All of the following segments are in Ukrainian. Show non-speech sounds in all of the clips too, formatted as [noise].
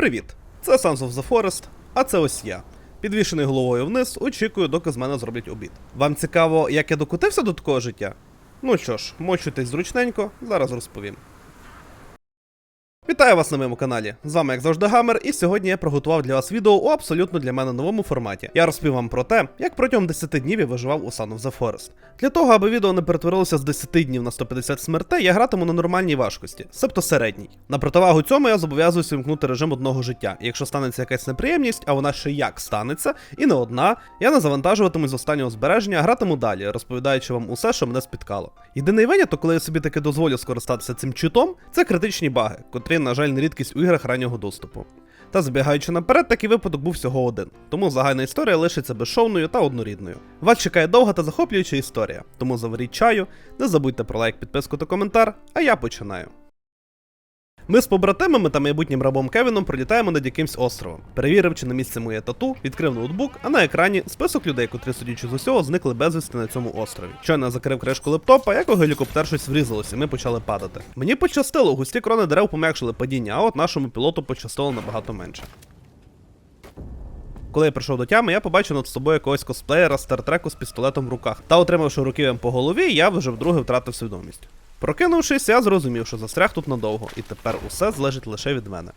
Привіт! Це Sons of the Forest, а це ось я. Підвішений головою вниз, очікую, доки з мене зроблять обід. Вам цікаво, як я докотився до такого життя? Ну що ж, мочуйтесь зручненько, зараз розповім. Вітаю вас на моєму каналі. З вами, як завжди, Гамер, і сьогодні я приготував для вас відео у абсолютно для мене новому форматі. Я розповім вам про те, як протягом 10 днів я виживав у Sun of the Forest. Для того, аби відео не перетворилося з 10 днів на 150 смертей, я гратиму на нормальній важкості, себто середній. На противагу цьому я зобов'язуюся вимкнути режим одного життя. Якщо станеться якась неприємність, а вона ще як станеться, і не одна, я не завантажуватимусь з останнього збереження, а гратиму далі, розповідаючи вам усе, що мене спіткало. Єдиний виняток, коли я собі таки дозволю скористатися цим читом, це критичні баги, котрі, на жаль, не рідкість у іграх раннього доступу. Та забігаючи наперед, такий випадок був всього один, тому загальна історія лишиться безшовною та однорідною. Вас чекає довга та захоплююча історія, тому заваріть чаю, не забудьте про лайк, підписку та коментар, а я починаю. Ми з побратимами та майбутнім рабом Кевіном пролітаємо над якимсь островом. Перевірив, чи на місці моє тату, відкрив ноутбук, а на екрані список людей, котрі, судячи з усього, зникли безвісти на цьому острові. Щойно закрив кришку лептопа, як у гелікоптер щось врізалося, і ми почали падати. Мені пощастило, густі крони дерев пом'якшили падіння, а от нашому пілоту пощастило набагато менше. Коли я прийшов до тями, я побачив над собою якогось косплеєра стартреку з пістолетом в руках. Та отримавши руків'ям по голові, я вже вдруге втратив свідомість. Прокинувшись, я зрозумів, що застряг тут надовго, і тепер усе залежить лише від мене.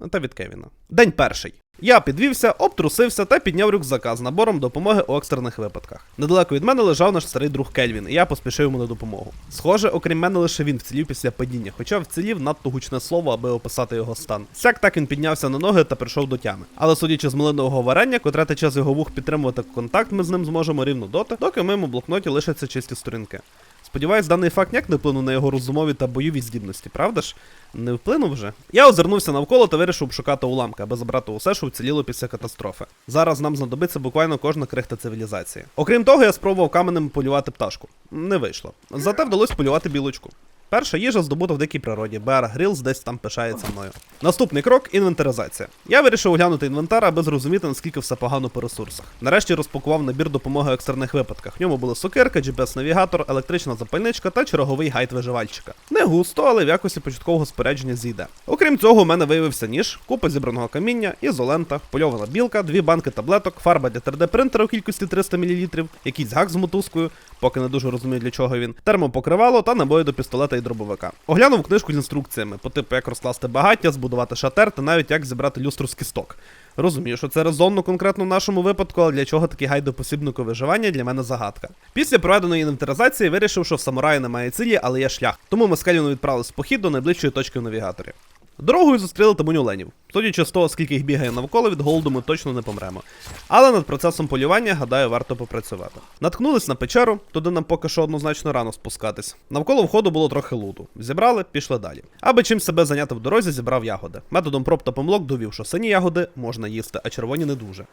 Ну, Та від Кевіна. День перший. Я підвівся, обтрусився та підняв рюкзака з набором допомоги у екстрених випадках. Недалеко від мене лежав наш старий друг Кельвін, і я поспішив йому на допомогу. Схоже, окрім мене, лише він вцілів після падіння, хоча вцілів надто гучне слово, аби описати його стан. Сяк так він піднявся на ноги та прийшов до тями. Але судячи з малинового варення, котре тече з його вух підтримувати контакт, ми з ним зможемо рівно доти, доки в моєму блокноті лишаться чисті сторінки. Сподіваюсь, даний факт ніяк не вплинув на його розумові та бойові здібності, правда ж? Не вплинув вже? Я озирнувся навколо та вирішив шукати уламки, аби забрати усе, що вціліло після катастрофи. Зараз нам знадобиться буквально кожна крихта цивілізації. Окрім того, я спробував каменем полювати пташку. Не вийшло. Зате вдалося полювати білочку. Перша їжа здобута в дикій природі, Bear Grylls десь там пишається мною. Наступний крок інвентаризація. Я вирішив оглянути інвентар, аби зрозуміти, наскільки все погано по ресурсах. Нарешті розпакував набір допомоги в екстрених випадках. В ньому були сокирка, GPS-навігатор, електрична запальничка та черговий гайд виживальщика. Не густо, але в якості початкового спорядження зійде. Окрім цього, у мене виявився ніж, купа зібраного каміння, ізолента, польована білка, дві банки таблеток, фарба для 3D принтера у кількості 300 мл, якийсь гак з мотузкою, поки не дуже розумію для чого він, термопокривало та набої до пістолета і дробовика. Оглянув книжку з інструкціями, по типу як розкласти багаття, збудувати шатер та навіть як зібрати люстру з кісток. Розумію, що це резонно конкретно в нашому випадку, але для чого такий гайд до посібнику виживання для мене загадка. Після проведеної інвентаризації вирішив, що в самураї немає цілі, але є шлях. Тому ми з Келіну відправились в похід до найближчої точки в навігаторі. Дорогою зустріли табуню оленів. Судячи з того, скільки їх бігає навколо, від голоду ми точно не помремо. Але над процесом полювання, гадаю, варто попрацювати. Наткнулись на печеру, туди нам поки що однозначно рано спускатись. Навколо входу було трохи луту. Зібрали, пішли далі. Аби чим себе зайняти в дорозі, зібрав ягоди. Методом проб та помилок довів, що сині ягоди можна їсти, а червоні не дуже.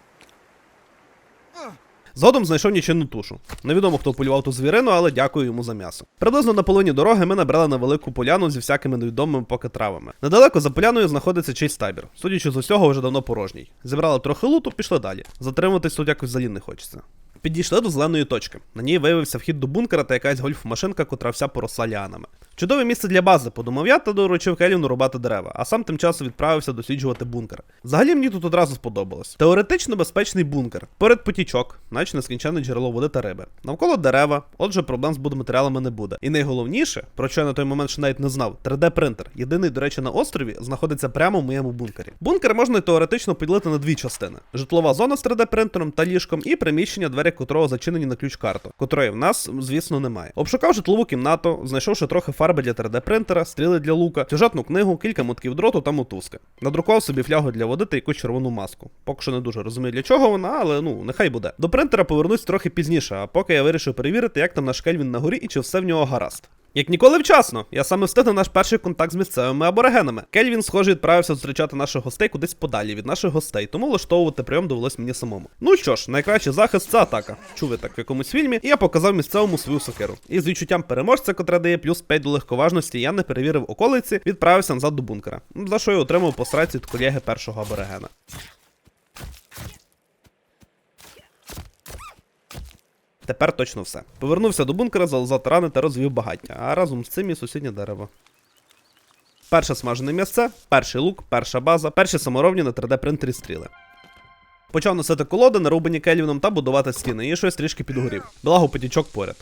Згодом знайшов нічинну тушу. Невідомо, хто полював ту звірину, але дякую йому за м'ясо. Приблизно на половині дороги ми набрали на велику поляну зі всякими невідомими поки травами. Недалеко за поляною знаходиться чийсь табір. Судячи з усього, вже давно порожній. Зібрали трохи луту, пішли далі. Затримуватись тут якось взагалі не хочеться. Підійшли до зеленої точки. На ній виявився вхід до бункера та якась гольф-машинка, котра вся поросла ліанами. Чудове місце для бази, подумав я та доручив Келівну рубати дерева, а сам тим часом відправився досліджувати бункер. Взагалі мені тут одразу сподобалось. Теоретично безпечний бункер. Поряд потічок, наче нескінченне джерело води та риби. Навколо дерева, отже, проблем з будматеріалами не буде. І найголовніше, про що я на той момент ще навіть не знав, 3D-принтер, єдиний, до речі, на острові, знаходиться прямо в моєму бункері. Бункер можна теоретично поділити на дві частини: житлова зона з 3D-принтером та ліжком, і приміщення, двері котрого зачинені на ключ-карту, котрої в нас, звісно, немає. Обшукав житлову кімнату, знайшовши трохи фарби для 3D принтера, стріли для лука, сюжетну книгу, кілька мотків дроту та мотузки. Надрукував собі флягу для води та якусь червону маску. Поки що не дуже розумію для чого вона, але ну нехай буде. До принтера повернусь трохи пізніше, а поки я вирішив перевірити, як там наш Кельвін на горі і чи все в нього гаразд. Як ніколи вчасно, я саме встиг на наш перший контакт з місцевими аборигенами. Кельвін, схоже, відправився зустрічати наших гостей кудись подалі від наших гостей, тому влаштовувати прийом довелось мені самому. Ну що ж, найкращий захист це атака. Чули так в якомусь фільмі, і я показав місцевому свою сокиру. І з відчуттям переможця, котре дає плюс 5 до легковажності, я не перевірив околиці, відправився назад до бункера. За що я отримав по сраці від колеги першого аборигена. Тепер точно все. Повернувся до бункера, залазав рани та розвів багаття, а разом з цим і сусіднє дерево. Перше смажене м'ясце, перший лук, перша база, перші саморобні на 3D принтері стріли. Почав носити колоди, нарубані Кельвіном, та будувати стіни, і щось трішки підгорів. Благо потічок поряд.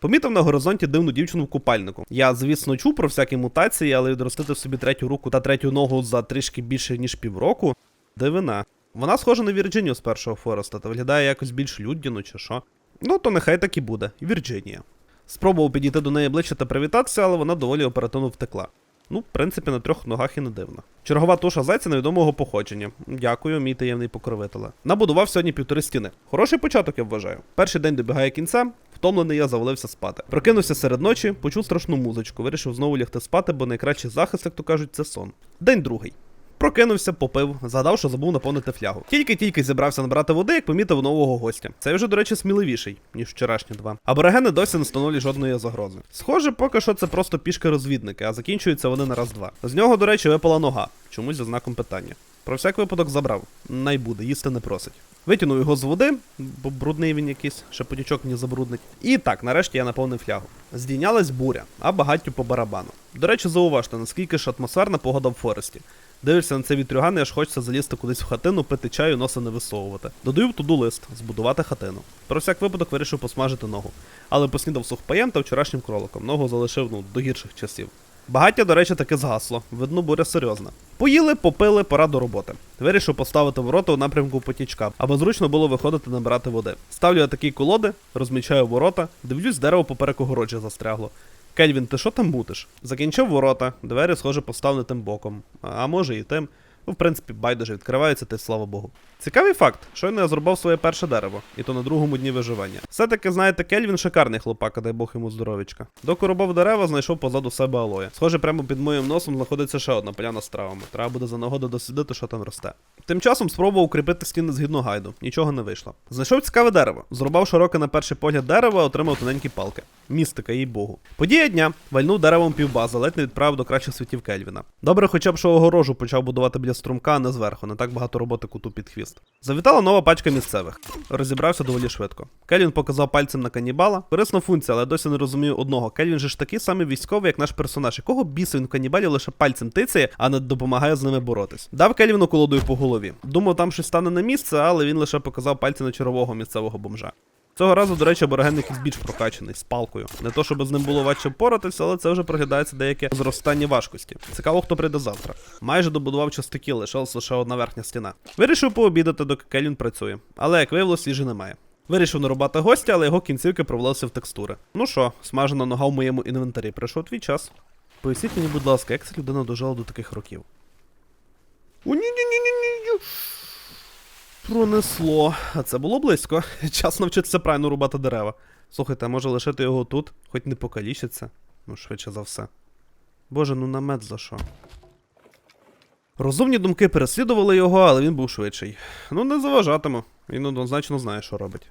Помітив на горизонті дивну дівчину в купальнику. Я, звісно, чув про всякі мутації, але відростити в собі третю руку та третю ногу за трішки більше ніж півроку. Дивина. Вона схожа на Вірджинію з першого Фореста та виглядає якось більш людяно чи що. Ну, то нехай так і буде. Вірджинія. Спробував підійти до неї ближче та привітатися, але вона доволі оперативно втекла. Ну, в принципі, на трьох ногах і не дивно. Чергова туша зайця невідомого походження. Дякую, мій таємний покровителе. Набудував сьогодні півтори стіни. Хороший початок, я вважаю. Перший день добігає кінця. Втомлений я завалився спати. Прокинувся серед ночі, почув страшну музичку, вирішив знову лягти спати, бо найкращий захист, як то кажуть, це сон. День другий. Прокинувся, попив, згадав, що забув наповнити флягу. Тільки-тільки зібрався набрати води, як помітив нового гостя. Цей вже, до речі, сміливіший, ніж вчорашні два. Аборигени досі не становлять жодної загрози. Схоже, поки що це просто пішки-розвідники, а закінчуються вони на раз-два. З нього, до речі, випала нога, чомусь за знаком питання. Про всяк випадок забрав. Най буде, їсти не просить. Витягнув його з води, бо брудний він якийсь, ще потічок мені забруднить. І так, нарешті я наповнив флягу. Здійнялась буря, а багаттю по барабану. До речі, зауважте, наскільки ж атмосферна погода в Форесті. Дивишся на цей вітрюган, і аж хочеться залізти кудись в хатину, пити чаю, носа не висовувати. Додаю в туду лист збудувати хатину. Про всяк випадок вирішив посмажити ногу. Але поснідав сухпаєм та вчорашнім кроликом. Ногу залишив ну, до гірших часів. Багаття, до речі, таки згасло. Видно, буря серйозна. Поїли, попили, пора до роботи. Вирішив поставити ворота у напрямку потічка, аби зручно було виходити набирати води. Ставлю я такі колоди, розмічаю ворота, дивлюсь, дерево поперек огороджа застрягло. Кельвін, ти що там будеш? Закінчив ворота, двері, схоже, поставлені тим боком. А може і тим. Ну, в принципі, байдуже відкривається, ти слава Богу. Цікавий факт, щойно я зрубав своє перше дерево, і то на другому дні виживання. Все-таки, знаєте, Кельвін шикарний хлопак, а дай Бог йому здоровічка. Доки рубав дерева, знайшов позаду себе алоя. Схоже, прямо під моїм носом знаходиться ще одна поляна з травами. Треба буде за нагоду дослідити, що там росте. Тим часом спробував укріпити стіни згідно гайду, нічого не вийшло. Знайшов цікаве дерево. Зрубав широке на перший погляд дерево, отримав тоненькі палки. Містика, їй богу. Подія дня вальнув деревом півбази, ледь не відправив до кращих світів Кельвіна. Добре, хоча б що огорожу почав будувати біля струмка, а не зверху, не так багато роботи куту під хвіст. Завітала нова пачка місцевих. Розібрався доволі швидко. Кельвін показав пальцем на канібала. Корисна функція, але досі не розумію одного. Кельвін же ж такий самий військовий, як наш персонаж. Якого біса він в канібалі лише пальцем тицяє, а не допомагає з ними боротись. Дав Кельвіну колодою по голові. Думав, там щось стане на місце, але він лише показав пальцем на червового місцевого бомжа. Цього разу, до речі, абориген якийсь більш прокачаний з палкою. Не то, щоб з ним було важче впоратися, але це вже проглядається деяке зростання важкості. Цікаво, хто прийде завтра. Майже добудував частоки, лишилась лише одна верхня стіна. Вирішив пообідати, доки Келін працює. Але як виявилось, їжі немає. Вирішив нарубати гостя, але його кінцівки провалилися в текстури. Ну що, смажена нога в моєму інвентарі. Прийшов твій час. Поясніть мені, будь ласка, як ця людина дожила до таких років? Пронесло. А це було близько. [laughs] Час навчитися правильно рубати дерева. Слухайте, а може лишити його тут, хоч не покалічиться? Ну, швидше за все. Боже, ну намет за що? Розумні думки переслідували його, але він був швидший. Ну, не заважатиму. Він однозначно знає, що робить.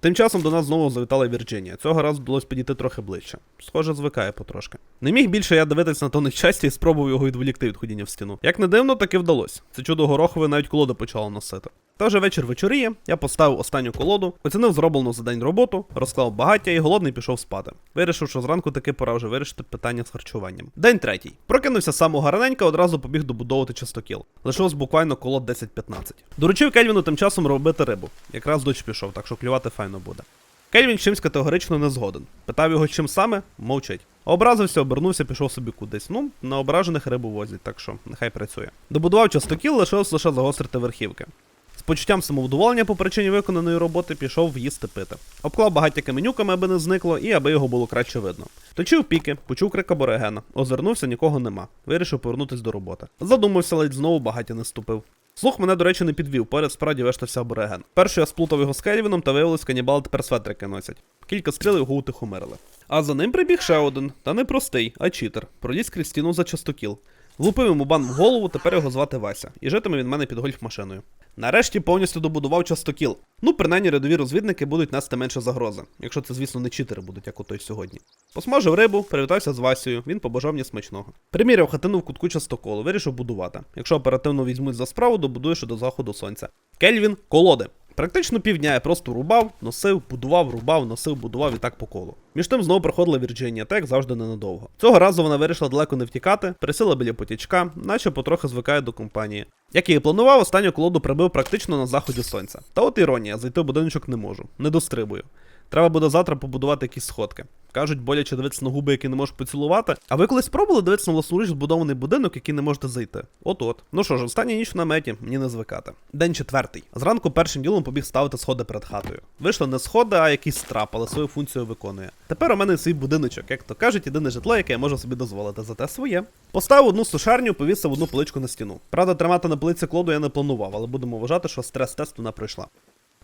Тим часом до нас знову завітала Вірджинія. Цього разу вдалося підійти трохи ближче. Схоже, звикає потрошки. Не міг більше я дивитися на то нещастя і спробував його відволікти від ходіння в стіну. Як не дивно, таки вдалося. Це чудо горохове навіть колоди почало носити. Та вже вечір вечоріє, я поставив останню колоду, оцінив зроблену за день роботу, розклав багаття і голодний пішов спати. Вирішив, що зранку таки пора вже вирішити питання з харчуванням. День третій. Прокинувся з самого раненька, одразу побіг добудовувати частокіл. Лишилось буквально коло 10-15. Доручив Кельвіну тим часом робити рибу. Якраз дощ пішов, так що клювати файно буде. Кельвін чимсь категорично не згоден. Питав його, чим саме, мовчить. Образився, обернувся, пішов собі кудись. Ну, на ображених рибу возять, так що нехай працює. Добудував частокіл, лишилось лише загострити верхівки. Почуттям самовдоволення по причині виконаної роботи пішов їсти пити. Обклав багаття каменюками, аби не зникло, і аби його було краще видно. Точив піки, почув крик аборигена, озирнувся, нікого нема. Вирішив повернутись до роботи. Задумався, ледь знову багаття не ступив. Слух мене, до речі, не підвів, поряд справді вештався абориген. Перше я сплутав його з Кельвіном та виявилось, канібали тепер светрики носять. Кілька стріл його утихомирили. А за ним прибіг ще один, та не простий, а читер. Проліз крізь стіну за частокіл. Влупив йому бан в голову, тепер його звати Вася, і житиме він мене під гольф-машиною. Нарешті повністю добудував частокіл. Ну, принаймні рядові розвідники будуть нести менше загрози, якщо це, звісно, не читери будуть, як отой сьогодні. Посмажив рибу, привітався з Васею, він побажав мені смачного. Приміряв хатину в кутку частоколу, вирішив будувати. Якщо оперативно візьмуть за справу, добудуєш до заходу сонця. Кельвін колоди. Практично півдня я просто рубав, носив, будував, рубав, носив, будував і так по колу. Між тим знову приходила Вірджинія, так завжди ненадовго. Цього разу вона вирішила далеко не втікати, присіла біля потічка, наче потрохи звикає до компанії. Як я і планував, останню колоду прибив практично на заході сонця. Та от іронія, зайти в будиночок не можу, не дострибую. Треба буде завтра побудувати якісь сходки. Кажуть, боляче дивитися на губи, які не можеш поцілувати. А ви колись пробували дивитися на власноруч збудований будинок, який не можете зайти? От-от. Ну що ж, остання ніч в наметі, мені не звикати. День четвертий. Зранку першим ділом побіг ставити сходи перед хатою. Вийшло не сходи, а якийсь трап, але свою функцію виконує. Тепер у мене свій будиночок, як то кажуть, єдине житло, яке я можу собі дозволити, зате своє. Поставив одну сушарню, повісив одну поличку на стіну. Правда, тримати на полиці клоду я не планував, але будемо вважати, що стрес-тест вона пройшла.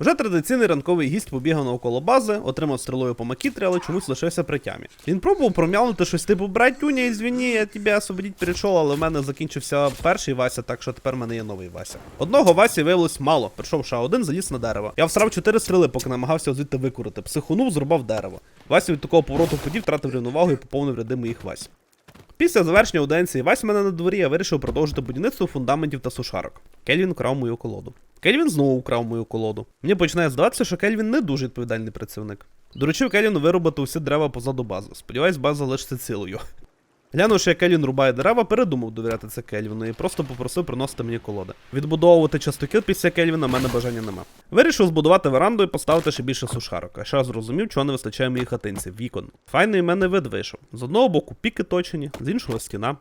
Вже традиційний ранковий гість побігав навколо бази, отримав стрілою по макітрі, але чомусь лишився при тямі. Він пробував пром'явнути щось типу братюня, ізвіні, я тебе освободіть прийшов, але в мене закінчився перший Вася, так що тепер в мене є новий Вася. Одного Васі виявилось мало. Прийшов ще один, заліз на дерево. Я всрав чотири стріли, поки намагався звідти викурити. Психунув, зрубав дерево. Вася від такого повороту подів, втратив рівновагу і поповнив ряди моїх Вась. Після завершення аудиенції мене на дворі, я вирішив продовжити будівництво фундаментів та сушарок. Кельвін вкрав мою колоду. Кельвін знову вкрав мою колоду. Мені починає здаватися, що Кельвін не дуже відповідальний працівник. Доручив Кельвіну виробити усі дерева позаду бази. Сподіваюсь, база лишиться цілою. Глянувши, як Кельвін рубає дерева, передумав довіряти це Кельвіну і просто попросив приносити мені колоди. Відбудовувати частокіл після Кельвіна в мене бажання нема. Вирішив збудувати веранду і поставити ще більше сушарок, а ще зрозумів, чого не вистачає моїй хатинці, вікон. Файний мене вид вийшов. З одного боку піки точені, з іншого стіна.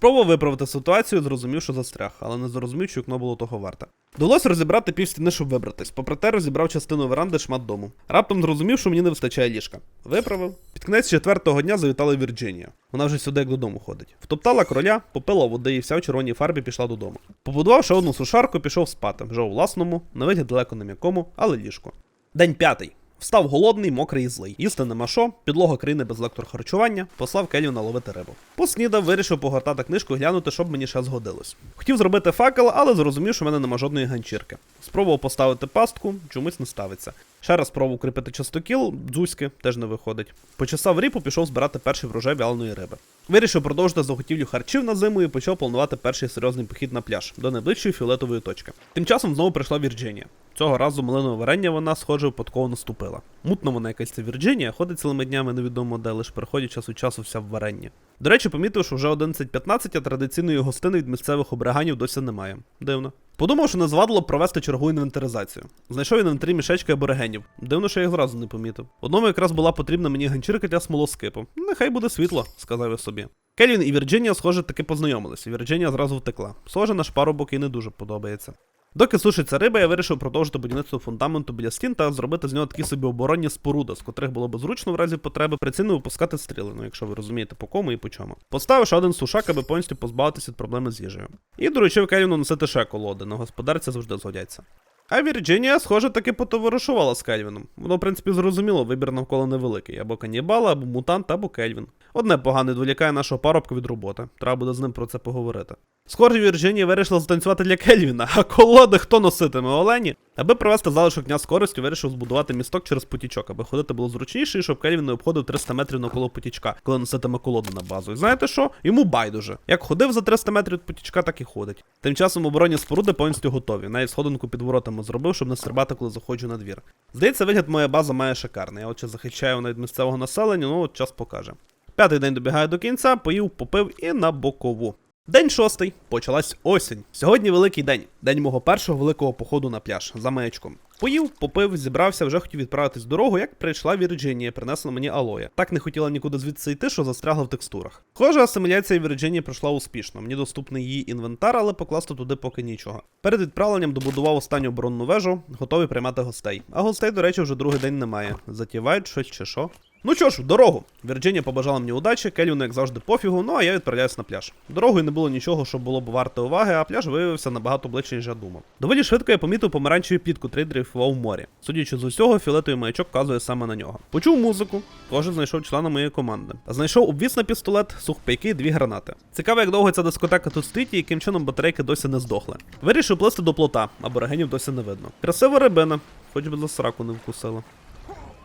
Пробував виправити ситуацію, зрозумів, що застряг, але не зрозумів, що вікно було того варте. Довелося розібрати пів стіни, щоб вибратись. Попри те, розібрав частину веранди шмат дому. Раптом зрозумів, що мені не вистачає ліжка. Виправив. Під кінець четвертого дня завітала Вірджинія. Вона вже сюди як додому ходить. Втоптала кроля, попила води і вся в червоній фарбі пішла додому. Побудував ще одну сушарку, пішов спати. Вже у власному, на вигляд далеко не м'якому, але ліжко. День п'ятий. Встав голодний, мокрий і злий. Їсти нема що, підлога країни без лектор харчування, послав Кельвіна ловити рибу. Поснідав, вирішив погортати книжку і глянути, щоб мені ще згодилось. Хотів зробити факел, але зрозумів, що в мене нема жодної ганчірки. Спробував поставити пастку, чомусь не ставиться. Ще раз спробував кріпити частокіл, дзузьки теж не виходить. Почесав ріпу, пішов збирати перший врожай вяленої риби. Вирішив продовжити заготівлю харчів на зиму і почав планувати перший серйозний похід на пляж до найближчої фіолетової точки. Тим часом знову прийшла Вірджинія. Цього разу малинове варення вона, схоже, випадково наступила. Мутно вона якась ця Вірджинія, ходить цілими днями невідомо де, лише приходять час від часу вся в варенні. До речі, помітив, що вже 11.15, а традиційної гостини від місцевих обраганів досі немає. Дивно. Подумав, що не звадило провести чергову інвентаризацію. Знайшов інвентарі мішечки аборигенів. Дивно, що я їх зразу не помітив. Одному якраз була потрібна мені ганчірка для смолоскипу. Нехай буде світло, сказав я собі. Келвін і Вірджинія, схоже, таки познайомилися. Вірджинія зразу втекла. Схоже, наш парубок їй не дуже подобається. Доки сушиться риба, я вирішив продовжити будівництво фундаменту біля стін та зробити з нього такі собі оборонні споруди, з котрих було б зручно в разі потреби прицільно випускати стріли, ну якщо ви розумієте по кому і по чому. Поставив ще один сушак, аби повністю позбавитися від проблеми з їжею. І доручив Келіну носити ще колоди, на господарці завжди згодяться. А Вірджинія, схоже, таки потоваришувала з Кельвіном. Воно, в принципі, зрозуміло, вибір навколо невеликий. Або канібал, або мутант, або Кельвін. Одне погане відволікає нашого парубка від роботи. Треба буде з ним про це поговорити. Схоже, Вірджинія вирішила затанцювати для Кельвіна, а колоди хто носитиме Олені? Аби привести залишок дня з користю, вирішив збудувати місток через потічок, аби ходити було зручніше, і щоб Кельвін не обходив 300 метрів навколо потічка, коли носитиме колоду на базу. І знаєте що? Йому байдуже. Як ходив за 300 метрів від потічка, так і ходить. Тим часом оборонні споруди повністю готові. Навіть сходинку під воротами зробив, щоб не стрибати, коли заходжу на двір. Здається, вигляд моя база має шикарний. Я отже захищаю навіть місцевого населення, ну от час покаже. П'ятий день добігає до кінця, поїв, попив і на бокову. День шостий. Почалась осінь. Сьогодні великий день. День мого першого великого походу на пляж за маячком. Поїв, попив, зібрався, вже хотів відправитись в дорогу, як прийшла Вірджинія, принесла мені алоя. Так не хотіла нікуди звідси йти, що застрягла в текстурах. Схоже, асиміляція Вірджинії пройшла успішно. Мені доступний її інвентар, але покласти туди поки нічого. Перед відправленням добудував останню оборонну вежу, готовий приймати гостей. А гостей, до речі, вже другий день немає. Затівають щось чи що. Ну що ж, дорогу. Вірджинія побажала мені удачі, Келюну, як завжди, пофігу, ну а я відправляюсь на пляж. Дорогою не було нічого, що було б варте уваги, а пляж виявився набагато ближче, ніж я думав. Доволі швидко я помітив помаранчевий плід, котрий дрейфував в морі. Судячи з усього, фіолетовий маячок вказує саме на нього. Почув музику, кожен знайшов члена моєї команди. Знайшов обвіс на пістолет, сухпайки дві гранати. Цікаво, як довго ця дискотека тут стоїть і яким чином батарейки досі не здохли. Вирішив плисти до плота, а борогенів досі не видно. Красива рибина, хоч би за сраку не вкусила.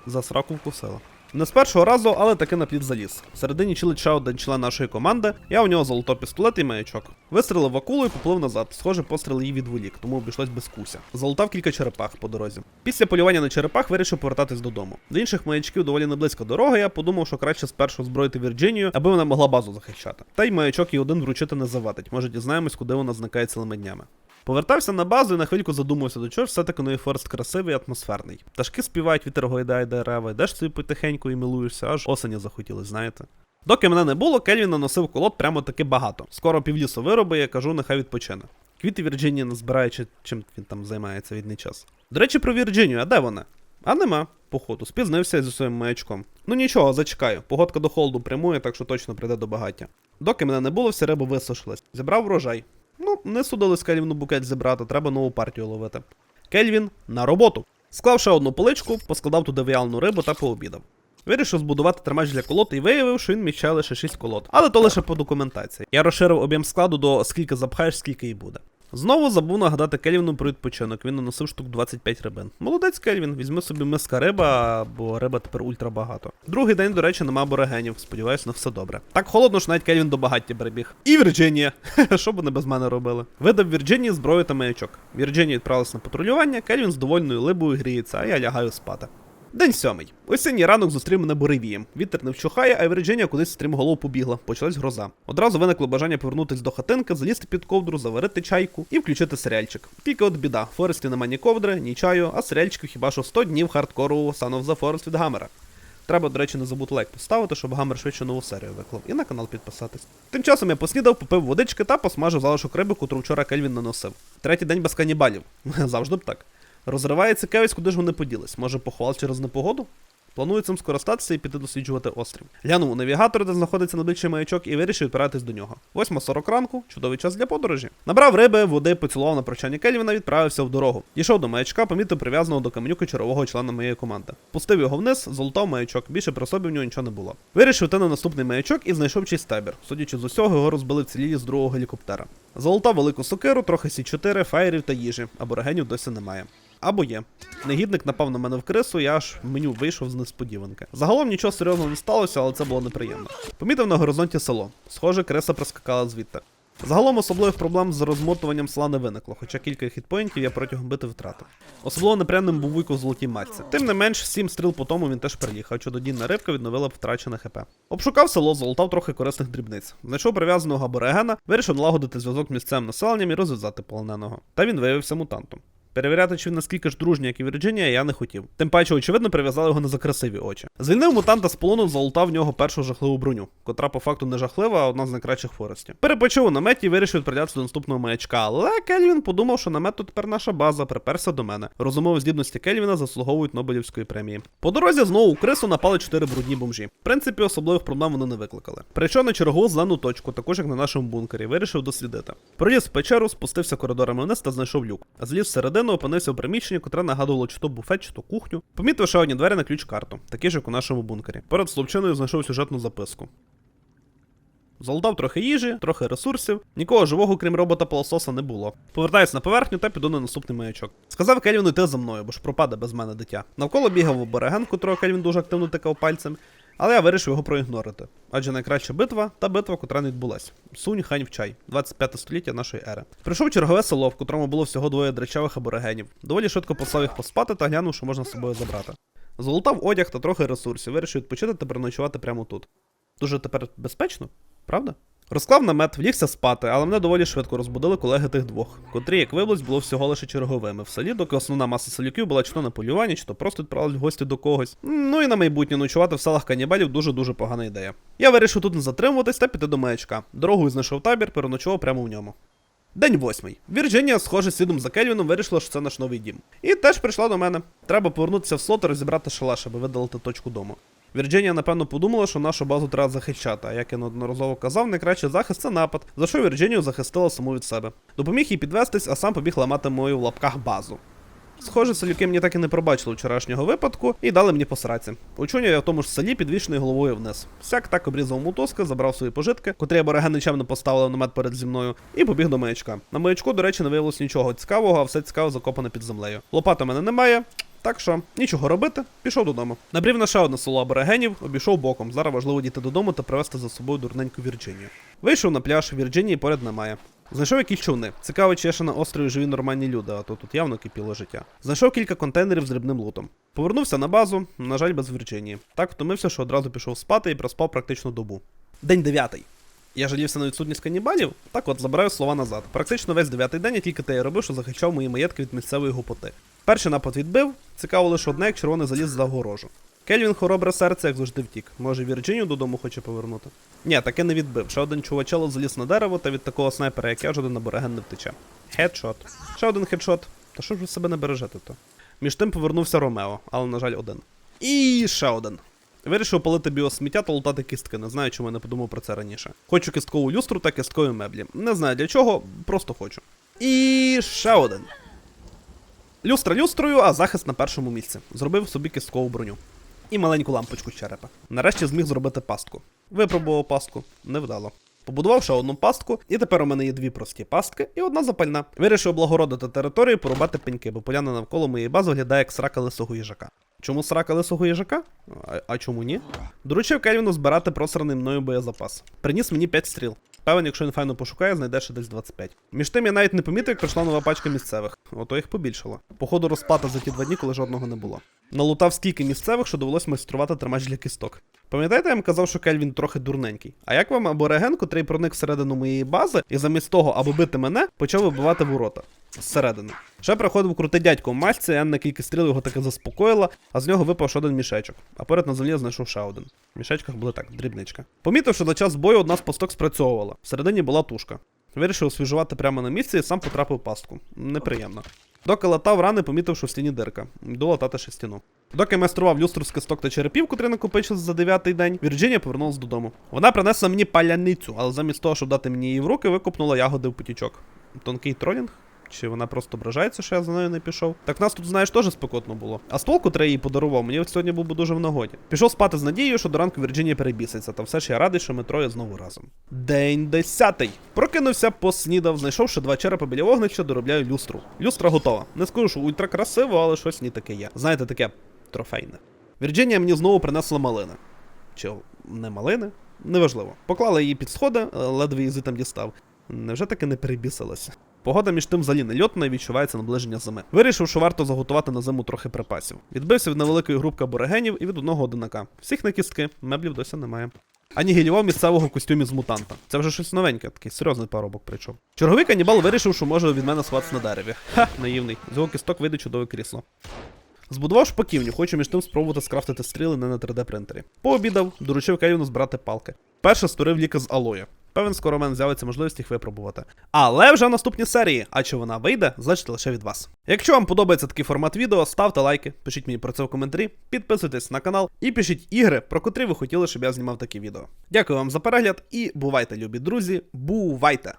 За сраку вкусила. Не з першого разу, але таки на плід заліз. Всередині чилить ще один член нашої команди, я у нього золото пістолет і маячок. Вистрілив в акулу і поплив назад. Схоже, постріл її відволік, тому обійшлось без куся. Залутав кілька черепах по дорозі. Після полювання на черепах вирішив повертатись додому. До інших маячків доволі не близько дороги, я подумав, що краще спершу озброїти Вірджинію, аби вона могла базу захищати. Та й маячок і один вручити не завадить. Може дізнаємось, куди вона зникає цілими днями. Повертався на базу і на хвильку задумався, до чого ж все-таки новий Форест красивий і атмосферний. Пташки співають, вітер гойдає дерева, йдеш собі потихеньку і милуєшся, аж осені захотілось, знаєте. Доки мене не було, Кельвін наносив колод прямо таки багато. Скоро півлісу вироби, я кажу, нехай відпочине. Квіти Вірджинія не збирає, чи чим він там займається відний час. До речі, про Вірджинію, а де вона? А нема, походу, спізнився зі своїм маячком. Ну нічого, зачекаю. Погодка до холоду прямує, так що точно прийде до багаття. Доки мене не було, всі риби висушились. Зібрав врожай. Ну, не судились Кельвіну букет зібрати, треба нову партію ловити. Кельвін на роботу. Склав ще одну поличку, поскладав туди віальну рибу та пообідав. Вирішив збудувати тримач для колод і виявив, що він міщає лише 6 колод. Але то лише по документації. Я розширив об'єм складу до скільки запхаєш, скільки і буде. Знову забув нагадати Кельвіну про відпочинок. Він наносив штук 25 рибин. Молодець Кельвін, візьми собі миска риба, бо риба тепер ультра багато. Другий день, до речі, нема аборигенів. Сподіваюсь, на все добре. Так холодно, що навіть Кельвін до багаття перебіг. І Вірджинія. [laughs] Що б вони без мене робили? Видав Вірджинії зброю та маячок. Вірджинія відправилась на патрулювання, Кельвін з довольною либою гріється, а я лягаю спати. День сьомий. Осінній ранок зустрів мене буревієм. Вітер не вщухає, а Вірджинія кудись стрімголов побігла. Почалась гроза. Одразу виникло бажання повернутись до хатинки, залізти під ковдру, заварити чайку і включити серіальчик. Тільки от біда. В Форесті нема ні ковдри, ні чаю, а серіальчиків хіба що 100 днів хардкору Son of the Forest від Гамера. Треба, до речі, не забути лайк поставити, щоб Гамер швидше нову серію виклав, і на канал підписатись. Тим часом я поснідав, попив водички та посмажив залишок риби, котру вчора Кельвін наносив. Третій день без канібалів. [laughs] Завжди б так. Розриває цікавість, куди ж вони поділись. Може, похвал через непогоду? Планую цим скористатися і піти досліджувати острів. Глянув у навігатор, де знаходиться найближчий маячок, і вирішив відправитись до нього. 8.40 ранку, чудовий час для подорожі. Набрав риби, води, поцілував на прощання Кельвіна, відправився в дорогу. Дійшов до маячка, помітив прив'язаного до каменюки чергового члена моєї команди. Пустив його вниз, золотав маячок, більше при собі в нього нічого не було. Вирішив йти на наступний маячок і знайшов чийсь табір. Судячи з усього, його розбили вцілілі з другого гелікоптера. Золотав велику сокиру, трохи сі-4, фаєрів та їжі, аборигенів досі немає. Або є. Негідник напав на мене в крису, я аж меню вийшов з несподіванки. Загалом нічого серйозного не сталося, але це було неприємно. Помітив на горизонті село. Схоже, криса прискакала звідти. Загалом особливих проблем з розмотуванням села не виникло, хоча кілька хітпоінтів я протягом бити втратив. Особливо неприємним був вуйко в золотій матці. Тим не менш, сім стріл по тому він теж приїхав, чудодійна рибка відновила втрачене ХП. Обшукав село, золотав трохи корисних дрібниць. Знайшов прив'язаного аборигена, вирішив налагодити зв'язок з місцевим населенням і розв'язати полоненого. Та він виявився мутантом. Перевіряти, чи він наскільки ж дружній, як і Вірджинія, я не хотів. Тим паче, очевидно, прив'язали його не за красиві очі. Звільнив мутанта з полону, залутав в нього першу жахливу броню, котра по факту не жахлива, а одна з найкращих форестів. Перепочив у наметі і вирішив відправлятися до наступного маячка, але Кельвін подумав, що намет тут тепер наша база, приперся до мене. Розумові здібності Кельвіна заслуговують Нобелівської премії. По дорозі знову у крису напали чотири брудні бомжі. В принципі, особливих проблем вони не викликали. Прийшов на чергову зелену точку, також як на нашому бункері, вирішив дослідити. Проліз в печеру, спустився коридорами вниз та знайшов люк. Зліз всередину, опинився в приміщенні, котре нагадувало чи то буфет, чи то кухню. Помітив ще одні двері на ключ-карту, такі ж, як у нашому бункері. Перед слупчиною знайшов сюжетну записку. Залутав трохи їжі, трохи ресурсів, нікого живого, крім робота пилососа, не було. Повертаюсь на поверхню та піду на наступний маячок. Сказав Кельвіну йти за мною, бо ж пропаде без мене дитя. Навколо бігав обереген, котрого Кельвін дуже активно тикав пальцем, але я вирішив його проігнорити. Адже найкраща битва та битва, котра не відбулась. Сунь хань в чай, 25 століття нашої ери. Прийшов чергове село, в котрому було всього двоє дречавих аборигенів. Доволі швидко послав їх поспати та глянув, що можна з собою забрати. Золотав одяг та трохи ресурсів, вирішив відпочити та переночувати прямо тут. Дуже тепер безпечно, правда? Розклав намет, влігся спати, але мене доволі швидко розбудили колеги тих двох, котрі, як виявилось, було всього лише черговими в селі, доки основна маса селюків була чи то на полюванні, чи то просто відправились в гості до когось. Ну і на майбутнє ночувати в селах канібалів дуже-дуже погана ідея. Я вирішив тут не затримуватись та піти до маячка. Дорогою знайшов табір, переночував прямо в ньому. День восьмий. Вірджинія, схоже, слідом за Кельвіном, вирішила, що це наш новий дім. І теж прийшла до мене. Треба повернутися в слот і розібрати шалаш, аби видалити точку дому. Вірджинія, напевно, подумала, що нашу базу треба захищати, а як я неодноразово казав, найкращий захист це напад, за що Вірджинію захистила саму від себе. Допоміг їй підвестись, а сам побіг ламати мою в лапках базу. Схоже, селюки мені так і не пробачили вчорашнього випадку і дали мені посраці. Учуня я в тому ж селі підвішений головою вниз. Сяк так обрізав мотузки, забрав свої пожитки, котрі абориген нічим поставили в намет перед зі мною, і побіг до маячка. На маячку, до речі, не виявилось нічого цікавого, а все цікаво закопане під землею. Лопати мене немає. Так що, нічого робити, пішов додому. Набрів на ще одне село аборигенів, обійшов боком. Зараз важливо дійти додому та привезти за собою дурненьку Вірджинію. Вийшов на пляж, Вірджинії поряд немає. Знайшов якісь човни. Цікаво, чи є ще на острові живі нормальні люди, а то тут явно кипіло життя. Знайшов кілька контейнерів з дрібним лутом. Повернувся на базу, на жаль, без Вірджинії. Так втомився, що одразу пішов спати і проспав практично добу. День дев'ятий. Я жалівся на відсутність канібалів. Так от забираю слова назад. Практично весь дев'ятий день я тільки те й робив, що захищав мої маєтки від місцевої гупоти. Перший напад відбив, цікаво лише одне, як червоний заліз за огорожу. Кельвін хоробре серце, як завжди втік. Може, Вірджинію додому хоче повернути? Ні, таке не відбив. Ще один чувачело заліз на дерево, та від такого снайпера, як я, жоден абориген не втече. Хедшот. Ще один хедшот. Та що ж ви себе не бережете то? Між тим повернувся Ромео, але, на жаль, один. І ще один. Вирішив палити біосміття та лутати кістки. Не знаю, чому я не подумав про це раніше. Хочу кісткову люстру та кісткові меблі. Не знаю для чого, просто хочу. І ще один. Люстра люстрою, а захист на першому місці. Зробив собі кісткову броню. І маленьку лампочку з черепа. Нарешті зміг зробити пастку. Випробував пастку, невдало. Побудував ще одну пастку, і тепер у мене є дві прості пастки і одна запальна. Вирішив облагородити територію, порубати пеньки, бо поляна навколо моєї бази виглядає як срака лисого їжака. Чому срака лисого їжака? А, а чому ні? Доручив Кельвіну збирати просраний мною боєзапас. Приніс мені 5 стріл. Певен, якщо він файно пошукає, знайде ще десь 25. Між тим я навіть не помітив, як прийшла нова пачка місцевих. Ото їх побільшало. Походу розплата за ті два дні, коли жодного не було. Налутав стільки місцевих, що довелось майструвати тримач для кісток. Пам'ятаєте, я вам казав, що Кельвін трохи дурненький. А як вам абориген, котрий проник всередину моєї бази, і замість того, аби бити мене, почав вибивати ворота зсередини. Ще приходив крутий дядько в масці, я на кілька стріл його таки заспокоїла, а з нього випав ще один мішечок. А поряд на землі знайшов ще один. В мішечках були так, дрібничка. Помітив, що за час бою одна з посток спрацьовувала. Всередині була тушка. Вирішив освіжувати прямо на місці і сам потрапив в пастку. Неприємно. Доки латав рани, помітив, що в стіні дирка. Йду латати ще стіну. Доки майстрував люстру з кисток та черепів, котрі накопичили за дев'ятий день, Вірджинія повернулась додому. Вона принесла мені паляницю, але замість того, щоб дати мені її в руки, викопнула ягоди в потічок. Тонкий тролінг? Чи вона просто ображається, що я за нею не пішов? Так нас тут, знаєш, теж спекотно було. А ствол, котрий їй подарував, мені сьогодні був би дуже в нагоді. Пішов спати з надією, що до ранку Вірджинія перебіситься, та все ж я радий, що ми троє знову разом. День десятий. Прокинувся, поснідав, знайшов ще два черепа біля вогнища, доробляю люстру. Люстра готова. Не скажу, що ультра красиво, але щось не таке є. Знаєте, таке трофейне. Вірджинія мені знову принесла малини. Чи не малини? Неважливо. Поклала її під сходи, е, ледве їзи там дістав. Невже таки не перебісилася? Погода між тим взагалі не льотна і відчувається наближення зими. Вирішив, що варто заготувати на зиму трохи припасів. Відбився від невеликої групки аборигенів і від одного одинака. Всіх на кістки, меблів досі немає. Анігілював місцевого костюмі з мутанта. Це вже щось новеньке, такий серйозний парубок прийшов. Черговий канібал вирішив, що може від мене сховатися на дереві. Ха, наївний. З його кісток вийде чудове крісло. Збудував шпаківню, хочу між тим спробувати скрафтити стріли не на 3D принтері. Пообідав, доручив Кельвіну збирати палки. Перше створив ліки з алою. Певен, скоро в мене з'явиться можливість їх випробувати. Але вже в наступній серії, а чи вона вийде, залежить лише від вас. Якщо вам подобається такий формат відео, ставте лайки, пишіть мені про це в коментарі, підписуйтесь на канал і пишіть ігри, про котрі ви хотіли, щоб я знімав такі відео. Дякую вам за перегляд і бувайте, любі друзі, бувайте!